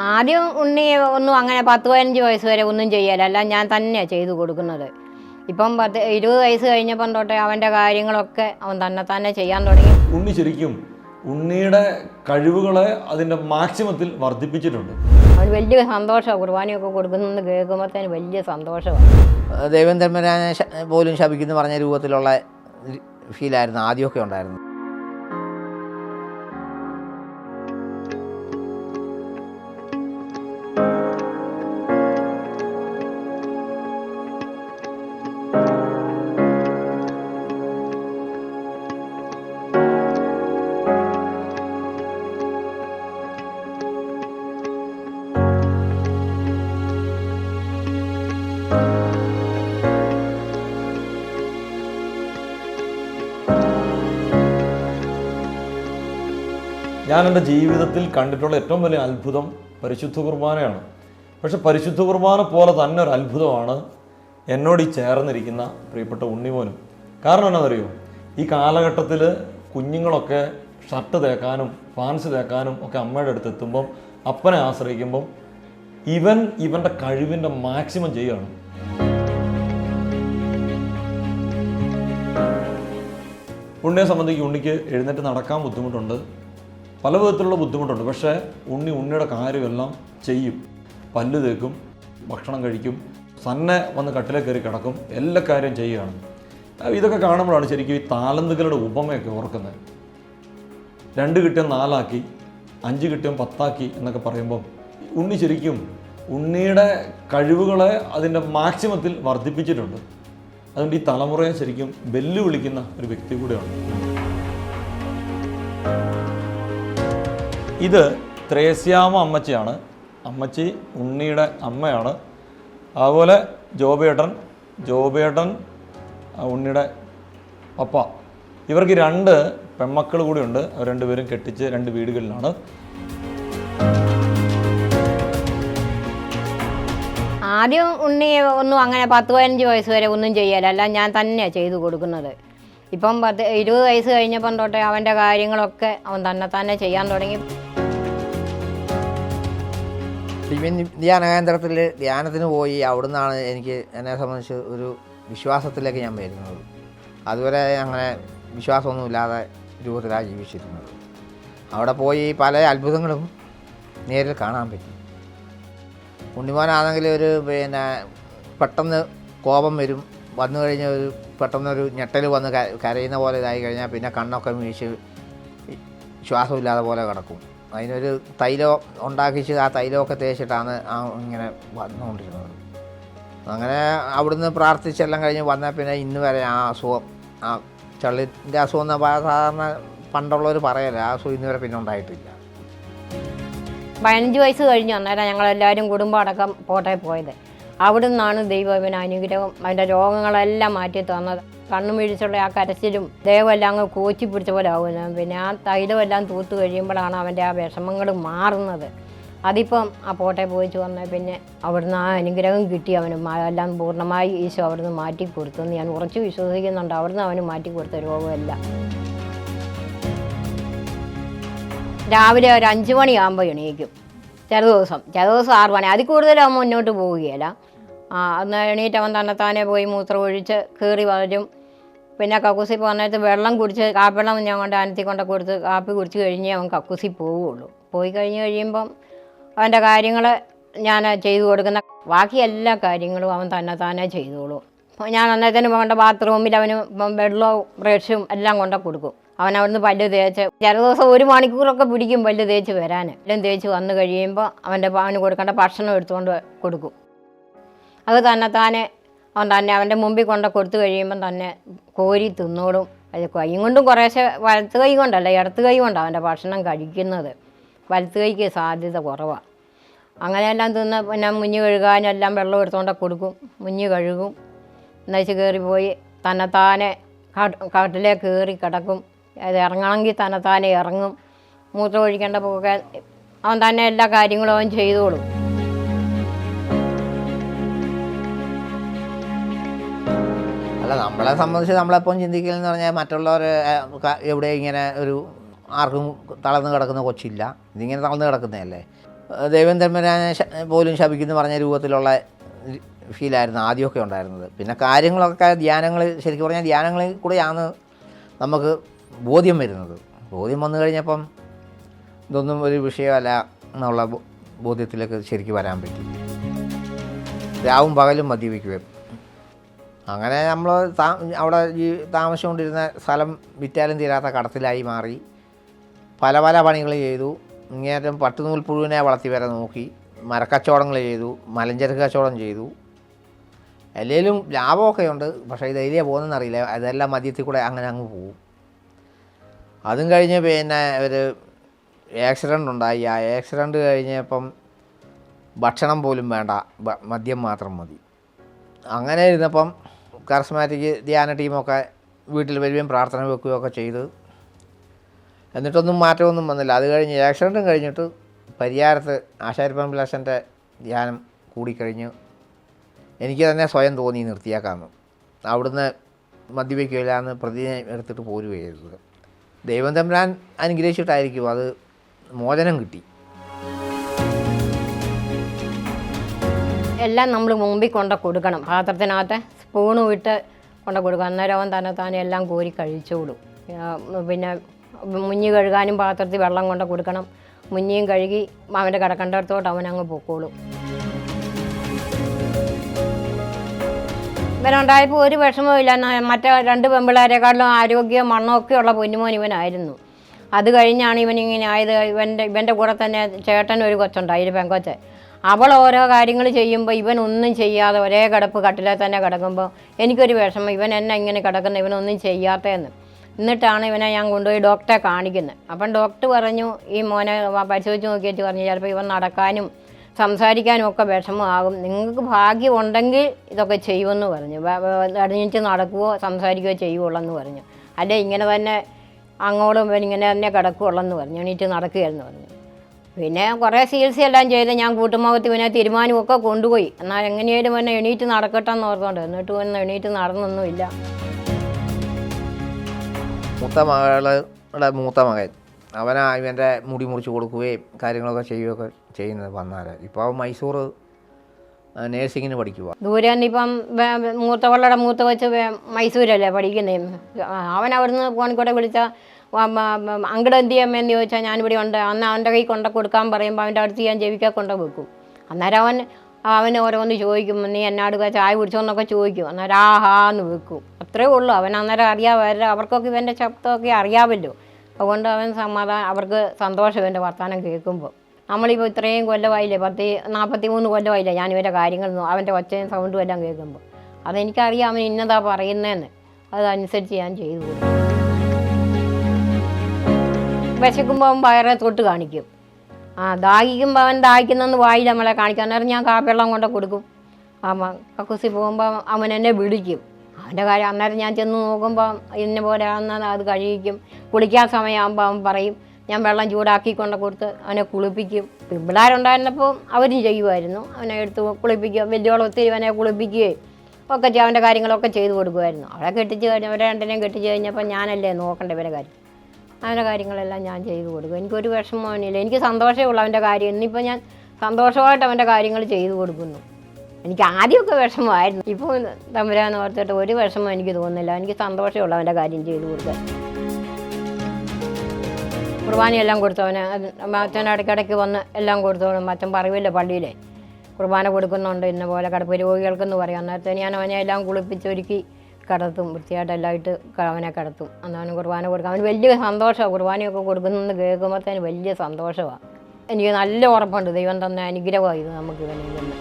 ആദ്യം ഉണ്ണി ഒന്നും അങ്ങനെ പത്ത് പതിനഞ്ച് വയസ്സ് വരെ ഒന്നും ചെയ്യല അല്ല ഞാൻ തന്നെയാണ് ചെയ്തു കൊടുക്കുന്നത്. ഇപ്പം പത്ത് ഇരുപത് വയസ്സ് കഴിഞ്ഞപ്പം തൊട്ടേ അവന്റെ കാര്യങ്ങളൊക്കെ അവൻ തന്നെ തന്നെ ചെയ്യാൻ തുടങ്ങി. ഉണ്ണി ശരിക്കും ഉണ്ണിയുടെ കഴിവുകളെ അതിന്റെ മാക്സിമത്തിൽ വർദ്ധിപ്പിച്ചിട്ടുണ്ട്. അവന് വലിയ സന്തോഷമാണ്. കുർബാനയൊക്കെ കൊടുക്കുന്നതെന്ന് കേൾക്കുമ്പോഴത്തേന് വലിയ സന്തോഷമാണ്. ദേവൻ ധർമ്മരാജനെ പോലും ശപിക്കുന്നു പറഞ്ഞ രൂപത്തിലുള്ള ഫീലായിരുന്നു ആദ്യമൊക്കെ ഉണ്ടായിരുന്നു ഞാൻ എന്റെ ജീവിതത്തിൽ കണ്ടിട്ടുള്ള ഏറ്റവും വലിയ അത്ഭുതം പരിശുദ്ധ കുർബാനയാണ്. പക്ഷെ പരിശുദ്ധ കുർബാന പോലെ തന്നെ ഒരു അത്ഭുതമാണ് എന്നോട് ഈ ചേർന്നിരിക്കുന്ന പ്രിയപ്പെട്ട ഉണ്ണിമോനും. കാരണം എന്നാണെന്നറിയോ ഈ കാലഘട്ടത്തിൽ കുഞ്ഞുങ്ങളൊക്കെ ഷർട്ട് തേക്കാനും പാൻസ് തേക്കാനും ഒക്കെ അമ്മയുടെ അടുത്ത് എത്തുമ്പം അപ്പനെ ആശ്രയിക്കുമ്പം ഇവൻ ഇവന്റെ കഴിവിന്റെ മാക്സിമം ചെയ്യുകയാണ്. ഉണ്ണിയെ സംബന്ധിച്ച് ഉണ്ണിക്ക് എഴുന്നേറ്റ് നടക്കാൻ ബുദ്ധിമുട്ടുണ്ട്. പല വിധത്തിലുള്ള ബുദ്ധിമുട്ടുണ്ട്. പക്ഷേ ഉണ്ണി ഉണ്ണിയുടെ കാര്യമെല്ലാം ചെയ്യും. പല്ല് തേക്കും ഭക്ഷണം കഴിക്കും തന്നെ വന്ന് കട്ടിലേ കയറി കിടക്കും എല്ലാ കാര്യവും ചെയ്യുകയാണ്. ഇതൊക്കെ കാണുമ്പോഴാണ് ശരിക്കും ഈ താലന്തുകളുടെ ഉപമയൊക്കെ ഓർക്കുന്നത്. രണ്ട് കിട്ടിയ നാലാക്കി അഞ്ച് കിട്ടിയ പത്താക്കി എന്നൊക്കെ പറയുമ്പം ഉണ്ണി ശരിക്കും ഉണ്ണിയുടെ കഴിവുകളെ അതിന്റെ മാക്സിമത്തിൽ വർദ്ധിപ്പിച്ചിട്ടുണ്ട്. അതുകൊണ്ട് ഈ തലമുറയെ ശരിക്കും വെല്ലുവിളിക്കുന്ന ഒരു വ്യക്തി കൂടെയാണ്. ഇത് ത്രേസ്യാമ അമ്മച്ചിയാണ്. അമ്മച്ചി ഉണ്ണിയുടെ അമ്മയാണ്. അതുപോലെ ജോബേട്ടൻ ജോബേട്ടൻ ഉണ്ണിയുടെ പപ്പ. ഇവർക്ക് രണ്ട് പെൺമക്കൾ കൂടിയുണ്ട്. അവർ രണ്ടുപേരും കെട്ടിച്ച് രണ്ട് വീടുകളിലാണ്. ആദ്യം ഉണ്ണി ഒന്നും അങ്ങനെ പത്ത് പതിനഞ്ച് വയസ്സ് വരെ ഒന്നും ചെയ്യല അല്ല ഞാൻ തന്നെയാണ് ചെയ്തു കൊടുക്കുന്നത്. ഇപ്പം പത്ത് ഇരുപത് വയസ്സ് കഴിഞ്ഞപ്പം തൊട്ടേ അവന്റെ കാര്യങ്ങളൊക്കെ അവൻ തന്നെ തന്നെ ചെയ്യാൻ തുടങ്ങി. ദിവ്യൻ ധ്യാന കേന്ദ്രത്തിൽ ധ്യാനത്തിന് പോയി അവിടുന്നാണ് എനിക്ക് എന്നെ സംബന്ധിച്ച് ഒരു വിശ്വാസത്തിലേക്ക് ഞാൻ വരുന്നത്. അതുവരെ അങ്ങനെ വിശ്വാസമൊന്നുമില്ലാതെ രൂപത്തിലാണ് ജീവിച്ചിരുന്നത്. അവിടെ പോയി പല അത്ഭുതങ്ങളും നേരിൽ കാണാൻ പറ്റി. ഉണ്ണിമോനാണെങ്കിൽ ഒരു പിന്നെ പെട്ടെന്ന് കോപം വരും. വന്നു കഴിഞ്ഞാൽ ഒരു പെട്ടെന്നൊരു ഞെട്ടൽ വന്ന് കരയുന്ന പോലെ ഇതായി കഴിഞ്ഞാൽ പിന്നെ കണ്ണൊക്കെ വീഴ്ച ശ്വാസമില്ലാതെ പോലെ കിടക്കും. അതിനൊരു തൈലം ഉണ്ടാക്കിച്ച് ആ തൈലമൊക്കെ തേച്ചിട്ടാണ് ആ ഇങ്ങനെ വന്നുകൊണ്ടിരുന്നത്. അങ്ങനെ അവിടുന്ന് പ്രാർത്ഥിച്ചെല്ലാം കഴിഞ്ഞ് വന്നാൽ പിന്നെ ഇന്ന് വരെ ആ അസുഖം ആ ചള്ളിന്റെ അസുഖം എന്ന് സാധാരണ പണ്ടുള്ളവർ പറയല്ല ആ അസുഖം ഇന്ന് വരെ പിന്നെ ഉണ്ടായിട്ടില്ല. പതിനഞ്ച് വയസ്സ് കഴിഞ്ഞ് അന്നേരം ഞങ്ങളെല്ലാവരും കുടുംബം അടക്കം പോട്ടെ പോയത്. അവിടുന്നാണ് നിന്നാണ് ദൈവം അനുഗ്രഹം അതിന്റെ രോഗങ്ങളെല്ലാം മാറ്റി തന്നത്. കണ്ണു മീഴിച്ചുള്ള ആ കരച്ചിലും ദേഹമെല്ലാം അങ്ങ് കോച്ചി പിടിച്ച പോലെ ആവുന്നു. പിന്നെ ആ തൈലമെല്ലാം തൂത്ത് കഴിയുമ്പോഴാണ് അവന്റെ ആ വിഷമങ്ങൾ മാറുന്നത്. അതിപ്പം ആ പോട്ടെ പോയിച്ചു വന്ന പിന്നെ അവിടുന്ന് ആ അനുഗ്രഹം കിട്ടി അവന്. എല്ലാം പൂർണമായി ഈശോ അവിടുന്ന് മാറ്റി കൊടുത്തെന്ന് ഞാൻ ഉറച്ചു വിശ്വസിക്കുന്നുണ്ട്. അവിടുന്ന് അവന് മാറ്റി കൊടുത്ത രോഗമല്ല. രാവിലെ ഒരു അഞ്ച് മണിയാകുമ്പോൾ എണീക്കും. ചില ദിവസം ചില ദിവസം ആറ് മണി. അതിൽ കൂടുതലാകുമ്പോൾ മുന്നോട്ട് പോവുകയല്ല. അന്ന് എണീറ്റ് അവൻ തന്നെത്താനെ പോയി മൂത്രം ഒഴിച്ച് കയറി വരും പിന്നെ കക്കൂസി പോകുന്നിടത്ത് വെള്ളം കുടിച്ച് കാപ്പിവെള്ളം ഞാൻ കൊണ്ട് അനത്തി കൊണ്ട് കൊടുത്ത് കാപ്പി കുടിച്ച് കഴിഞ്ഞേ അവൻ കക്കൂസി പോവുകയുള്ളൂ പോയി കഴിഞ്ഞ് കഴിയുമ്പം അവന്റെ കാര്യങ്ങൾ ഞാൻ ചെയ്തു കൊടുക്കുന്ന ബാക്കി എല്ലാ കാര്യങ്ങളും അവൻ തന്നെ തന്നെ ചെയ്തോളൂ. ഞാൻ അന്നേരത്തിന് പോകേണ്ട ബാത്റൂമിൽ അവന് വെള്ളവും ബ്രഷും എല്ലാം കൊണ്ട് കൊടുക്കും. അവൻ അവിടുന്ന് പല്ല് തേച്ച് ചില ദിവസം ഒരു മണിക്കൂറൊക്കെ പിടിക്കും പല്ല് തേച്ച് വരാൻ എല്ലാം തേച്ച് വന്നു കഴിയുമ്പോൾ അവന്റെ അവന് കൊടുക്കേണ്ട ഭക്ഷണം എടുത്തുകൊണ്ട് കൊടുക്കും. അത് തന്നെ താനെ അവൻ തന്നെ അവന്റെ മുമ്പിൽ കൊണ്ട് കൊടുത്തു കഴിയുമ്പം തന്നെ കോരി തിന്നോടും അത് കൈ കൊണ്ടും കുറേശ്ശെ വലത്ത് കൈ കൊണ്ടല്ല ഇടത്ത് കൈ കൊണ്ടാണ് അവന്റെ ഭക്ഷണം കഴിക്കുന്നത്. വലത്ത് കൈക്ക് സാധ്യത കുറവാണ് അങ്ങനെയെല്ലാം തിന്ന് പിന്നെ മുഞ്ഞ് കഴുകാനെല്ലാം വെള്ളം എടുത്തുകൊണ്ട് കൊടുക്കും. മുഞ്ഞ് കഴുകും. എന്നുവെച്ച് കയറിപ്പോയി പോയി തന്നെത്താനെ കാട്ടിലേ കയറി കിടക്കും. അത് ഇറങ്ങണമെങ്കിൽ തന്നെത്താനെ ഇറങ്ങും. മൂത്രം ഒഴിക്കേണ്ട പോകെ അവൻ തന്നെ എല്ലാ കാര്യങ്ങളും അവൻ ചെയ്തോളും. അല്ല നമ്മളെ സംബന്ധിച്ച് നമ്മളെപ്പം ചിന്തിക്കലെന്ന് പറഞ്ഞാൽ മറ്റുള്ളവർ എവിടെ ഇങ്ങനെ ഒരു ആർക്കും തളർന്ന് കിടക്കുന്ന കൊച്ചില്ല. ഇതിങ്ങനെ തളർന്ന് കിടക്കുന്നതല്ലേ? ദൈവം തമ്പരാനെ പോലും ശപിക്കുന്നു പറഞ്ഞ രൂപത്തിലുള്ള ഫീലായിരുന്നു ആദ്യമൊക്കെ ഉണ്ടായിരുന്നത്. പിന്നെ കാര്യങ്ങളൊക്കെ ധ്യാനങ്ങൾ ശരിക്കും പറഞ്ഞാൽ ധ്യാനങ്ങളിൽ കൂടെയാണ് നമുക്ക് ബോധ്യം വരുന്നത്. ബോധ്യം വന്നു കഴിഞ്ഞപ്പം ഇതൊന്നും ഒരു വിഷയമല്ല എന്നുള്ള ബോധ്യത്തിലേക്ക് ശരിക്കും വരാൻ പറ്റി. രാവും പകലും മദ്യപിക്കുകയും അങ്ങനെ നമ്മൾ അവിടെ ഈ താമസിച്ചുകൊണ്ടിരുന്ന സ്ഥലം വിറ്റാലും തീരാത്ത കടത്തിലായി മാറി. പല പല പണികൾ ചെയ്തു. ഇങ്ങേറ്റം പട്ടുനൂൽ പുഴുവിനെ വളർത്തി വരെ നോക്കി. മരക്കച്ചവടങ്ങൾ ചെയ്തു. മലഞ്ചരക്ക് കച്ചവടം ചെയ്തു. എല്ലേലും ലാഭമൊക്കെ ഉണ്ട്. പക്ഷേ ഇത് എലിയ പോകുന്നതെന്നറിയില്ല അതെല്ലാം മദ്യത്തിൽ കൂടെ അങ്ങനെ അങ്ങ് പോകും. അതും കഴിഞ്ഞ് പിന്നെ ഒരു ആക്സിഡന്റ് ഉണ്ടായി. ആ ആക്സിഡന്റ് കഴിഞ്ഞപ്പം ഭക്ഷണം പോലും വേണ്ട. മദ്യം മാത്രം മതി. അങ്ങനെ ഇരുന്നപ്പം കറസ്മാറ്റിക് ധ്യാന ടീമൊക്കെ വീട്ടിൽ വരികയും പ്രാർത്ഥന വെക്കുകയും ഒക്കെ ചെയ്ത്. എന്നിട്ടൊന്നും മാറ്റമൊന്നും വന്നില്ല. അത് കഴിഞ്ഞ് ആക്സിഡന്റും കഴിഞ്ഞിട്ട് പരിയാരത്ത് ആശാരിപ്പമ്പിലാശന്റെ ധ്യാനം കൂടിക്കഴിഞ്ഞ്. എനിക്ക് തന്നെ സ്വയം തോന്നി നിർത്തിയാക്കാമെന്ന്. അവിടുന്ന് മദ്യപിക്കില്ല എന്ന് പ്രതിജ്ഞ എടുത്തിട്ട് പോരുകയായിരുന്നു. ദൈവം തമ്പുരാൻ അനുഗ്രഹിച്ചിട്ടായിരിക്കും അത് മോചനം കിട്ടി. എല്ലാം നമ്മൾ മുമ്പിൽ കൊണ്ട് കൊടുക്കണം. പാത്രത്തിനകത്ത് സ്പൂണ് ഇട്ട് കൊണ്ട് കൊടുക്കും. അന്നേരം അവൻ തന്നെ താനെ എല്ലാം കോരി കഴിച്ചോളും പിന്നെ മുഞ്ഞി കഴുകാനും പാത്രത്തിൽ വെള്ളം കൊണ്ട് കൊടുക്കണം. മുഞ്ഞിയും കഴുകി അവന്റെ കിടക്കേണ്ടടത്തോട്ട് അവൻ അങ്ങ് പൊക്കോളും. ഇവനുണ്ടായപ്പോൾ ഒരു വിഷമവും ഇല്ല. ന- മറ്റേ രണ്ട് പെമ്പിളേക്കാളും ആരോഗ്യവും മണ്ണൊക്കെ ഉള്ള പൊന്നുമോൻ ഇവനായിരുന്നു. അത് കഴിഞ്ഞാണ് ഇവനിങ്ങനെ ആയത്. ഇവന്റെ ഇവന്റെ കൂടെ തന്നെ ചേട്ടൻ ഒരു കൊച്ചുണ്ടായി ഒരു പെങ്കൊച്ച്. അവൾ ഓരോ കാര്യങ്ങൾ ചെയ്യുമ്പോൾ ഇവൻ ഒന്നും ചെയ്യാതെ ഒരേ കിടപ്പ് കട്ടിലെ തന്നെ കിടക്കുമ്പോൾ എനിക്കൊരു വിഷമം. ഇവൻ എന്നെ ഇങ്ങനെ കിടക്കുന്ന ഇവനൊന്നും ചെയ്യാത്തതെന്ന് എന്നിട്ടാണ് ഇവനെ ഞാൻ കൊണ്ടുപോയി ഡോക്ടറെ കാണിക്കുന്നത് അപ്പം ഡോക്ടർ പറഞ്ഞു ഈ മോനെ പരിശോധിച്ച് നോക്കിയിട്ട് പറഞ്ഞു ചിലപ്പോൾ ഇവൻ നടക്കാനും സംസാരിക്കാനും ഒക്കെ വിഷമമാകും. നിങ്ങൾക്ക് ഭാഗ്യം ഉണ്ടെങ്കിൽ ഇതൊക്കെ ചെയ്യുമെന്ന് പറഞ്ഞു. അടിഞ്ഞിട്ട് നടക്കുകയോ സംസാരിക്കുകയോ ചെയ്യുള്ളെന്ന് പറഞ്ഞു. അല്ലെ ഇങ്ങനെ തന്നെ അങ്ങോട്ടും ഇങ്ങനെ തന്നെ കിടക്കുകയുള്ളെന്ന് പറഞ്ഞു. എണീറ്റ് നടക്കുകയെന്ന് പറഞ്ഞു. പിന്നെ കുറേ ചികിത്സയെല്ലാം ചെയ്ത് ഞാൻ കൂട്ടുമുഖത്ത് പിന്നെ തീരുമാനമൊക്കെ കൊണ്ടുപോയി. എന്നാൽ എങ്ങനെയായാലും എന്നെ എണീറ്റ് നടക്കട്ടെ എന്ന് ഓർത്തോണ്ട്. എന്നിട്ട് ഒന്ന് എണീറ്റ് നടന്നൊന്നുമില്ല. മൂത്ത മകളുടെ മൂത്ത മകൻ. അവനാ ഇവന്റെ മുടി മുറിച്ച് കൊടുക്കുകയും കാര്യങ്ങളൊക്കെ ചെയ്യുകയൊക്കെ ചെയ്യുന്നത് വന്നാൽ. ഇപ്പോൾ അവൻ മൈസൂർ നേഴ്സിങ്ങിന് പഠിക്കുക ദൂരെ ഇപ്പം മൂത്തവളുടെ മൂത്ത വെച്ച് മൈസൂരല്ലേ പഠിക്കുന്നത് അവൻ അവിടുന്ന് ഫോണിൽ കൂടെ വിളിച്ചാൽ അങ്കിട് എന്ത് ചെയ്യാമെന്ന് ചോദിച്ചാൽ ഞാനിവിടെ ഉണ്ട്. അന്ന് അവന്റെ കൈ കൊണ്ട കൊടുക്കാൻ പറയുമ്പോൾ അവന്റെ അടുത്ത് ഞാൻ ജവിക്കാൻ കൊണ്ട വെക്കും. അന്നേരം അവൻ അവൻ ഓരോന്ന് ചോദിക്കും. നീ എന്നാട് ചായ കുടിച്ചോന്നൊക്കെ ചോദിക്കും. അന്നേരം ആ ഹാ എന്ന് വെക്കും. അത്രേ ഉള്ളൂ. അവൻ അന്നേരം അറിയാമായിരുന്നു അവർക്കൊക്കെ ഇവന്റെ ശബ്ദമൊക്കെ അറിയാമല്ലോ അതുകൊണ്ട് അവൻ സമാധാനം അവർക്ക് സന്തോഷം ഇവന്റെ വർത്തമാനം കേൾക്കുമ്പോൾ നമ്മളിപ്പോൾ ഇത്രയും കൊല്ലമായില്ലേ? പത്ത് നാൽപ്പത്തി മൂന്ന് കൊല്ലമായില്ലേ ഞാൻ ഇവന്റെ കാര്യങ്ങൾ അവന്റെ ഒച്ചയും സൗണ്ടും എല്ലാം കേൾക്കുമ്പോൾ അതെനിക്കറിയാം അവൻ ഇന്നതാ പറയുന്നതെന്ന് അതനുസരിച്ച് ഞാൻ ചെയ്തു കൊടുക്കും. വിശക്കുമ്പോൾ അവൻ വയറെ തൊട്ട് കാണിക്കും. ആ ദാഹിക്കുമ്പോൾ അവൻ ദാഹിക്കുന്നെന്ന് വായിൽ നമ്മളെ കാണിക്കാൻ അന്നേരം ഞാൻ കാപ്പിവെള്ളം കൊണ്ട് കൊടുക്കും. മ- കക്കൂസി പോകുമ്പോൾ അവൻ എന്നെ വിളിക്കും. അവന്റെ കാര്യം അന്നേരം ഞാൻ ചെന്ന് നോക്കുമ്പോൾ ഇന്ന പോലെ ആണെന്ന് അത് കഴിയിക്കും. കുളിക്കാൻ സമയമാകുമ്പോൾ അവൻ പറയും ഞാൻ വെള്ളം ചൂടാക്കി കൊണ്ട് കൊടുത്ത് അവനെ കുളിപ്പിക്കും. പിള്ളേരുണ്ടായിരുന്നപ്പോൾ അവരും ചെയ്യുമായിരുന്നു അവനെ എടുത്ത് കുളിപ്പിക്കുക വലിയോളം ഒത്തിരി അവനെ കുളിപ്പിക്കുകയും ഒക്കെ. അവന്റെ കാര്യങ്ങളൊക്കെ ചെയ്തു കൊടുക്കുമായിരുന്നു അവളെ കെട്ടിച്ച് കഴിഞ്ഞ അവരെ രണ്ടിനെയും കെട്ടിച്ച് കഴിഞ്ഞപ്പോൾ ഞാനല്ലേ നോക്കേണ്ട ഇവരെ കാര്യം? അവന്റെ കാര്യങ്ങളെല്ലാം ഞാൻ ചെയ്തു കൊടുക്കും. എനിക്കൊരു വിഷമമില്ല എനിക്ക് സന്തോഷമേ ഉള്ളൂ അവന്റെ കാര്യം. ഇന്നിപ്പോൾ ഞാൻ സന്തോഷമായിട്ട് അവന്റെ കാര്യങ്ങൾ ചെയ്തു കൊടുക്കുന്നു. എനിക്ക് ആദ്യമൊക്കെ വിഷമമായിരുന്നു. ഇപ്പോൾ തമ്പുരാന്ന് ഓർത്തിട്ട് ഒരു വിഷമം എനിക്ക് തോന്നുന്നില്ല. എനിക്ക് സന്തോഷമേ ഉള്ളൂ അവന്റെ കാര്യം ചെയ്തു കൊടുക്കാൻ. കുർബാനയെല്ലാം കൊടുത്തവന് അച്ഛൻ ഇടയ്ക്കിടയ്ക്ക് വന്ന് എല്ലാം കൊടുത്തോളും അച്ഛൻ പറയില്ല പള്ളിയിലെ? കുർബാന കൊടുക്കുന്നുണ്ട്. ഇന്ന പോലെ കടപ്പ് രോഗികൾക്കെന്ന് പറയാം. അന്നേരത്തെ ഞാൻ അവനെ എല്ലാം കുളിപ്പിച്ചൊരുക്കി കിടത്തും വൃത്തിയായിട്ട് എല്ലായിട്ട് അവനെ കിടത്തും. അന്ന് അവന് കുർബാന കൊടുക്കും. അവന് വലിയ സന്തോഷമാണ് കുർബാനയൊക്കെ കൊടുക്കുന്നെന്ന് കേൾക്കുമ്പോഴത്തേന് വലിയ സന്തോഷമാണ് എനിക്ക് നല്ല ഉറപ്പുണ്ട്. ദൈവം തന്ന അനുഗ്രഹമാണ് ഇത് നമുക്ക് ഇവനെ നിന്ന്.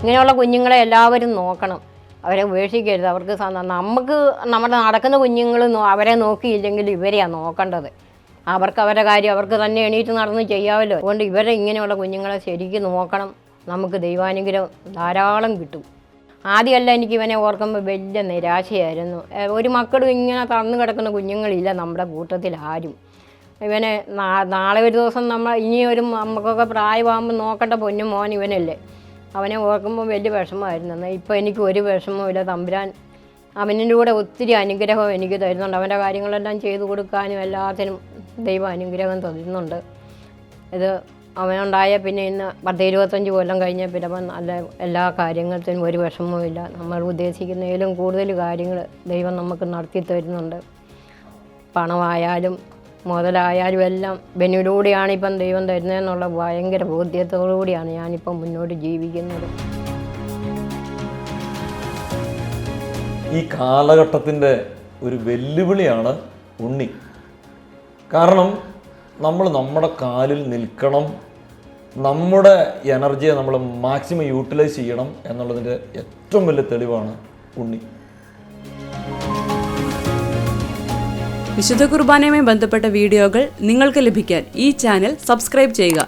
ഇങ്ങനെയുള്ള കുഞ്ഞുങ്ങളെ എല്ലാവരും നോക്കണം. അവരെ ഉപേക്ഷിക്കരുത്. അവർക്ക് നമുക്ക് നമ്മുടെ നടക്കുന്ന കുഞ്ഞുങ്ങൾ അവരെ നോക്കിയില്ലെങ്കിൽ ഇവരെയാണ് നോക്കേണ്ടത്. അവർക്ക് അവരുടെ കാര്യം അവർക്ക് തന്നെ എണീറ്റ് നടന്ന് ചെയ്യാമല്ലോ. അതുകൊണ്ട് ഇവരെ ഇങ്ങനെയുള്ള കുഞ്ഞുങ്ങളെ ശരിക്കും നോക്കണം. നമുക്ക് ദൈവാനുഗ്രഹം ധാരാളം കിട്ടും. ആദ്യമല്ല എനിക്ക് ഇവനെ ഓർക്കുമ്പോൾ വലിയ നിരാശയായിരുന്നു. ഒരു മക്കളും ഇങ്ങനെ തന്നു കിടക്കുന്ന കുഞ്ഞുങ്ങളില്ല നമ്മുടെ കൂട്ടത്തിൽ ആരും. ഇവനെ നാളെ ഒരു ദിവസം നമ്മൾ ഇനിയൊരു നമുക്കൊക്കെ പ്രായമാകുമ്പോൾ നോക്കേണ്ട പൊന്നു മോൻ ഇവനല്ലേ. അവനെ ഓർക്കുമ്പോൾ വലിയ വിഷമമായിരുന്നു. ഇപ്പോൾ എനിക്ക് ഒരു വിഷമവും ഇല്ല. തമ്പുരാൻ അവനിന്റെ കൂടെ ഒത്തിരി അനുഗ്രഹം എനിക്ക് തരുന്നുണ്ട്. അവന്റെ കാര്യങ്ങളെല്ലാം ചെയ്തു കൊടുക്കാനും എല്ലാത്തിനും ദൈവം അനുഗ്രഹം തരുന്നുണ്ട്. ഇത് അവനുണ്ടായ പിന്നെ ഇന്ന് പത്ത് ഇരുപത്തഞ്ച് കൊല്ലം കഴിഞ്ഞ പിന്നെ നല്ല എല്ലാ കാര്യങ്ങൾക്കും ഒരു വിഷമവും ഇല്ല നമ്മൾ ഉദ്ദേശിക്കുന്നതിലും കൂടുതൽ കാര്യങ്ങൾ ദൈവം നമുക്ക് നടത്തി തരുന്നുണ്ട്. പണമായാലും മുതലായാലും എല്ലാം ബെന്നിലൂടെയാണ് ഇപ്പം ദൈവം തരുന്നതെന്നുള്ള ഭയങ്കര ബോധ്യത്തോടു കൂടിയാണ് ഞാനിപ്പം മുന്നോട്ട് ജീവിക്കുന്നത്. ഈ കാലഘട്ടത്തിന്റെ ഒരു വെല്ലുവിളിയാണ് ഉണ്ണി. കാരണം നമ്മൾ നമ്മുടെ കാലിൽ നിൽക്കണം. നമ്മുടെ എനർജിയെ നമ്മൾ മാക്സിമം യൂട്ടിലൈസ് ചെയ്യണം എന്നുള്ളതിന്റെ ഏറ്റവും വലിയ തെളിവാണ് ഉണ്ണി. വിശുദ്ധ കുർബാനയുമായി ബന്ധപ്പെട്ട വീഡിയോകൾ നിങ്ങൾക്ക് ലഭിക്കാൻ ഈ ചാനൽ സബ്സ്ക്രൈബ് ചെയ്യുക.